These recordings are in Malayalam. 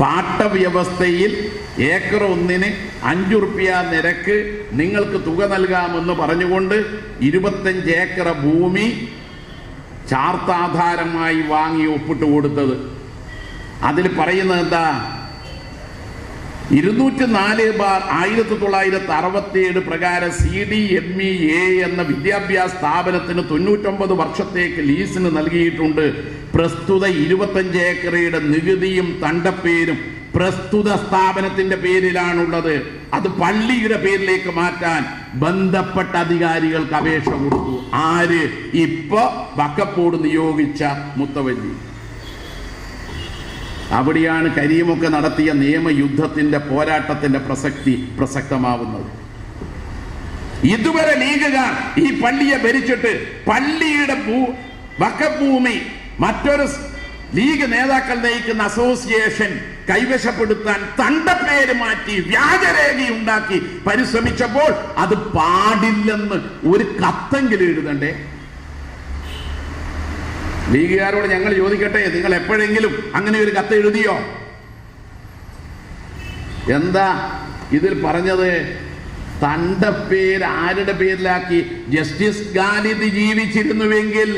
പാട്ടവ്യവസ്ഥയിൽ ഏക്കർ ഒന്നിന് അഞ്ചു റുപ്യ നിരക്ക് നിങ്ങൾക്ക് തുക നൽകാമെന്ന് പറഞ്ഞുകൊണ്ട് ഇരുപത്തഞ്ച് ഏക്കർ ഭൂമി ചാർത്താധാരമായി വാങ്ങി ഒപ്പിട്ട് കൊടുത്തത്. അതിൽ പറയുന്നത് എന്താ? ഇരുന്നൂറ്റി നാല് ബാർ ആയിരത്തി തൊള്ളായിരത്തി അറുപത്തി ഏഴ് പ്രകാരം C D M E A എന്ന വിദ്യാഭ്യാസ സ്ഥാപനത്തിന് തൊണ്ണൂറ്റൊമ്പത് വർഷത്തേക്ക് ലീസിന് നൽകിയിട്ടുണ്ട്. പ്രസ്തുത ഇരുപത്തഞ്ച് ഏക്കറയുടെ നികുതിയും തണ്ടപ്പേരും പ്രസ്തുത സ്ഥാപനത്തിന്റെ പേരിലാണുള്ളത്. അത് പള്ളിയുടെ പേരിലേക്ക് മാറ്റാൻ ബന്ധപ്പെട്ട അധികാരികൾക്ക് അപേക്ഷ കൊടുത്തു. ആര്? ഇപ്പൊ വക്കപ്പോട് നിയോഗിച്ച മുത്തവല്ലി. അവിടെയാണ് കരീമൊക്കെ നടത്തിയ നിയമയുദ്ധത്തിന്റെ പോരാട്ടത്തിന്റെ പ്രസക്തി പ്രസക്തമാവുന്നത്. ഇതുവരെ ലീഗുകാർ ഈ പള്ളിയെ ഭരിച്ചിട്ട് പള്ളിയുടെ ഭൂ വക്കഭൂമി മറ്റൊരു ലീഗ് നേതാക്കൾ നയിക്കുന്ന അസോസിയേഷൻ കൈവശപ്പെടുത്താൻ തണ്ടപ്പേര് മാറ്റി വ്യാജരേഖയുണ്ടാക്കി പരിശ്രമിച്ചപ്പോൾ അത് പാടില്ലെന്ന് ഒരു കത്തെങ്കിലും എഴുതണ്ടേ? ലീഗുകാരോട് ഞങ്ങൾ ചോദിക്കട്ടെ നിങ്ങൾ എപ്പോഴെങ്കിലും അങ്ങനെ ഒരു കത്ത് എഴുതിയോ? എന്താ ഇതിൽ പറഞ്ഞത്? തന്റെ പേര് ആരുടെ പേരിലാക്കി? ജസ്റ്റിസ് ഗാലിദ് ജീവിച്ചിരുന്നുവെങ്കിൽ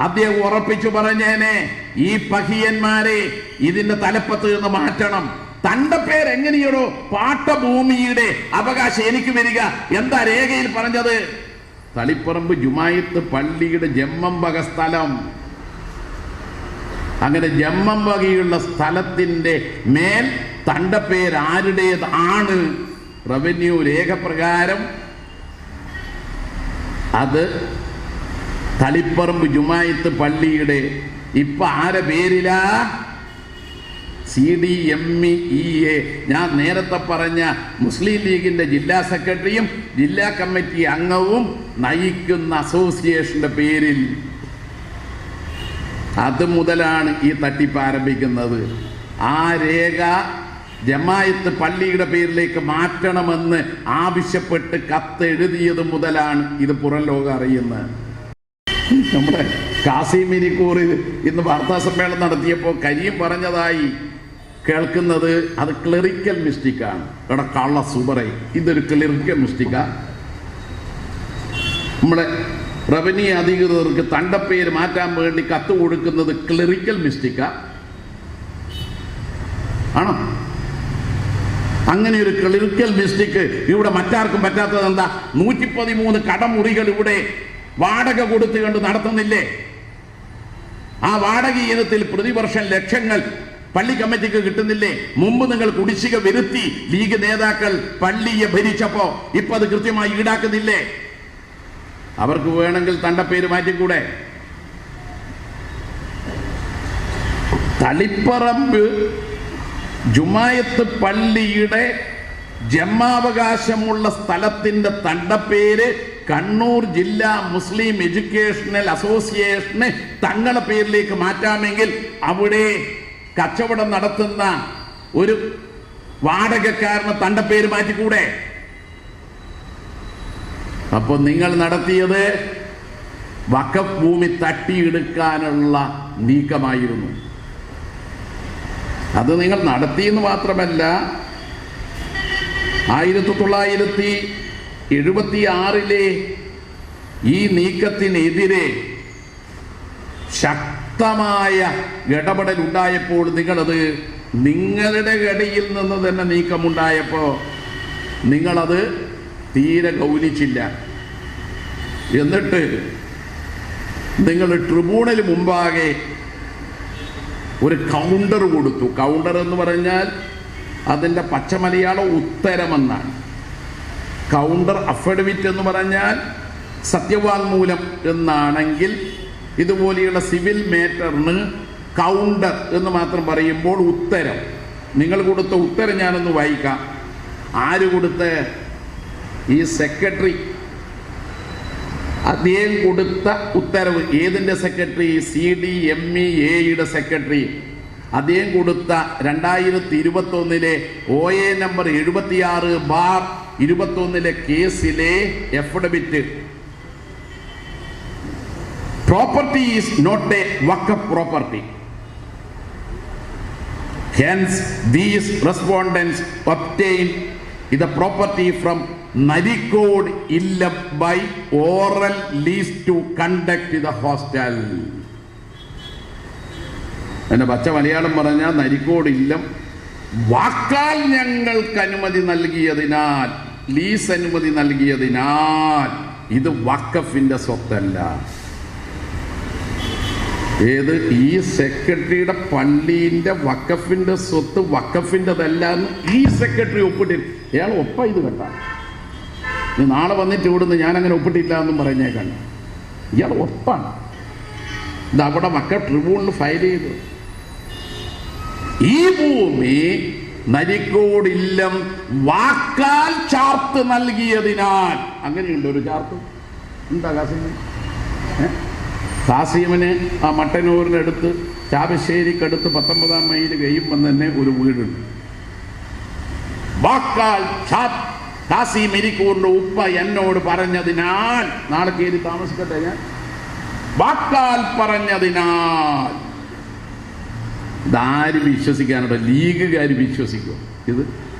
അദ്ദേഹം ഉറപ്പിച്ചു പറഞ്ഞേനെ ഈ പഹിയന്മാരെ ഇതിന്റെ തലപ്പത്ത് നിന്ന് മാറ്റണം. തന്റെ പേര് എങ്ങനെയാണോ പാട്ടഭൂമിയുടെ അവകാശം എനിക്ക് വരിക എന്താ രേഖയിൽ പറഞ്ഞത്? തളിപ്പറമ്പ് ജുമായത്ത് പള്ളിയുടെ ജമ്മമ്പക സ്ഥലം. അങ്ങനെ ജമ്മം വകയുള്ള സ്ഥലത്തിന്റെ മേൽ പേര് ആരുടേത് ആണ്? റവന്യൂ രേഖപ്രകാരം അത് തളിപ്പറമ്പ് ജുമായത്ത് പള്ളിയുടെ ഇപ്പൊ ആരെ പേരിലാ? C D M E A. ഞാൻ നേരത്തെ പറഞ്ഞ മുസ്ലിം ലീഗിന്റെ ജില്ലാ സെക്രട്ടറിയും ജില്ലാ കമ്മിറ്റി അംഗവും നയിക്കുന്ന അസോസിയേഷന്റെ പേരിൽ അത് മുതലാണ് ഈ തട്ടിപ്പ് ആരംഭിക്കുന്നത്. ആ രേഖ ജമായത്ത് പള്ളിയുടെ പേരിലേക്ക് മാറ്റണമെന്ന് ആവശ്യപ്പെട്ട് കത്ത് എഴുതിയത് മുതലാണ് ഇത് പുറം ലോകം അറിയുന്നത്. നമ്മുടെ കാസിമിരിക്കൂർ ഇന്ന് വാർത്താ സമ്മേളനം നടത്തിയപ്പോൾ കരീം പറഞ്ഞതായി കേൾക്കുന്നത് അത് ക്ലറിക്കൽ മിസ്റ്റേക്കാണ് ഇവിടെ കള്ള സൂപറൈ ഇതൊരു ക്ലറിക്കൽ മിസ്റ്റിക്കാണ് നമ്മുടെ റവന്യൂ അധികൃതർക്ക് തണ്ടപ്പേര് മാറ്റാൻ വേണ്ടി കത്ത് കൊടുക്കുന്നത് ക്ലറിക്കൽ മിസ്റ്റേക്കാ ആണോ? അങ്ങനെ ഒരു ക്ലറിക്കൽ മിസ്റ്റേക്ക് ഇവിടെ മറ്റാർക്കും പറ്റാത്തത് എന്താ? നൂറ്റി പതിമൂന്ന് കടമുറികൾ ഇവിടെ വാടക കൊടുത്തു കണ്ട് നടത്തുന്നില്ലേ? ആ വാടക ഇനത്തിൽ പ്രതിവർഷം ലക്ഷങ്ങൾ പള്ളി കമ്മിറ്റിക്ക് കിട്ടുന്നില്ലേ? മുമ്പ് നിങ്ങൾ കുടിശ്ശിക വരുത്തി ലീഗ് നേതാക്കൾ പള്ളിയെ ഭരിച്ചപ്പോ ഇപ്പൊ അത് കൃത്യമായി ഈടാക്കുന്നില്ലേ? അവർക്ക് വേണമെങ്കിൽ തന്റെ പേര് മാറ്റിക്കൂടെ? തളിപ്പറമ്പ് ജുമായത്ത് പള്ളിയുടെ ജന്മാവകാശമുള്ള സ്ഥലത്തിന്റെ തണ്ടപ്പേര് കണ്ണൂർ ജില്ലാ മുസ്ലിം എഡ്യൂക്കേഷണൽ അസോസിയേഷന് തങ്ങളുടെ പേരിലേക്ക് മാറ്റാമെങ്കിൽ അവിടെ കച്ചവടം നടത്തുന്ന ഒരു വാടകക്കാരന് തന്റെ പേര് മാറ്റിക്കൂടെ? അപ്പോൾ നിങ്ങൾ നടത്തിയത് വക്കഭൂമി ഭൂമി തട്ടിയെടുക്കാനുള്ള നീക്കമായിരുന്നു. അത് നിങ്ങൾ നടത്തിയെന്ന് മാത്രമല്ല ആയിരത്തി തൊള്ളായിരത്തി എഴുപത്തി ആറിലെ ഈ നീക്കത്തിനെതിരെ ശക്തമായ ഇടപെടൽ ഉണ്ടായപ്പോൾ നിങ്ങളത് നിങ്ങളുടെ ഇടയിൽ നിന്ന് തന്നെ നീക്കമുണ്ടായപ്പോൾ നിങ്ങളത് തീരെ ഗൗനിച്ചില്ല എന്നിട്ട് നിങ്ങൾ ട്രിബ്യൂണൽ മുമ്പാകെ ഒരു കൗണ്ടർ കൊടുത്തു. കൗണ്ടർ എന്ന് പറഞ്ഞാൽ അതിന്റെ പച്ചമലയാളം ഉത്തരമെന്നാണ്. കൗണ്ടർ അഫിഡവിറ്റ് എന്ന് പറഞ്ഞാൽ സത്യവാങ്മൂലം എന്നാണെങ്കിൽ ഇതുപോലെയുള്ള സിവിൽ മേറ്ററിന് കൗണ്ടർ എന്ന് മാത്രം പറയുമ്പോൾ ഉത്തരം. നിങ്ങൾ കൊടുത്ത ഉത്തരം ഞാനൊന്ന് വായിക്കാം. ആര് കൊടുത്ത? ഈ സെക്രട്ടറി അദ്ദേഹം കൊടുത്ത ഉത്തരവ് ഏതിന്റെ secretary C D M E എയുടെ സെക്രട്ടറി അദ്ദേഹം കൊടുത്ത രണ്ടായിരത്തി ഇരുപത്തി ഒന്നിലെ ഒ എ നമ്പർ എഴുപത്തിയാറ് ബാർ ഇരുപത്തൊന്നിലെ കേസിലെ affidavit property is not a waqf property hence these respondents obtain the property from Narikode Illam by oral lease to conduct the hostel എന്റെ പച്ച മലയാളം പറഞ്ഞാൽ നരിക്കോട് ഇല്ലം. വാക്കാൽ ഞങ്ങൾക്ക് അനുമതി നൽകിയതിനാൽ ലീസ് അനുമതി നൽകിയതിനാൽ ഇത് വാക്കഫിന്റെ സ്വത്തല്ല. ഏത് ഈ സെക്രട്ടറിയുടെ പള്ളീന്റെ വക്കഫിന്റെ സ്വത്ത് വക്കഫിന്റെതല്ല എന്ന് ഈ സെക്രട്ടറി ഒപ്പിട്ടില്ല. ഇയാൾ ഒപ്പ ഇത് കേട്ടാ. നീ നാളെ വന്നിട്ട് ഇവിടുന്ന് ഞാൻ അങ്ങനെ ഒപ്പിട്ടില്ല എന്നും പറഞ്ഞേക്കാണ്. ഇയാൾ ഒപ്പാണ്. ഇത് അവിടെ വക്ക ട്രിബ്യൂണൽ ഫയൽ ചെയ്തു. ഈ ഭൂമി നരിക്കോടില്ലം വാക്കാൽ ചാർത്ത് നൽകിയതിനാൽ. അങ്ങനെയുണ്ട് ഒരു ചാർത്ത്. എന്താ കാസിന് ഏ? കാസിമിന് ആ മട്ടന്നൂരിനടുത്ത് ചാവശ്ശേരിക്കടുത്ത് പത്തൊമ്പതാം മൈൽ കഴിയുമ്പം തന്നെ ഒരു വീടുണ്ട്. വാക്കാൽ കാസിം ഇരിക്കൂറിന്റെ ഉപ്പ എന്നോട് പറഞ്ഞതിനാൽ നാളെ കയറി താമസിക്കട്ടെ ഞാൻ. വാക്കാൽ പറഞ്ഞതിനാൽ. ഇതാര് വിശ്വസിക്കാനുണ്ടോ ലീഗുകാർ വിശ്വസിക്കും. ഇത്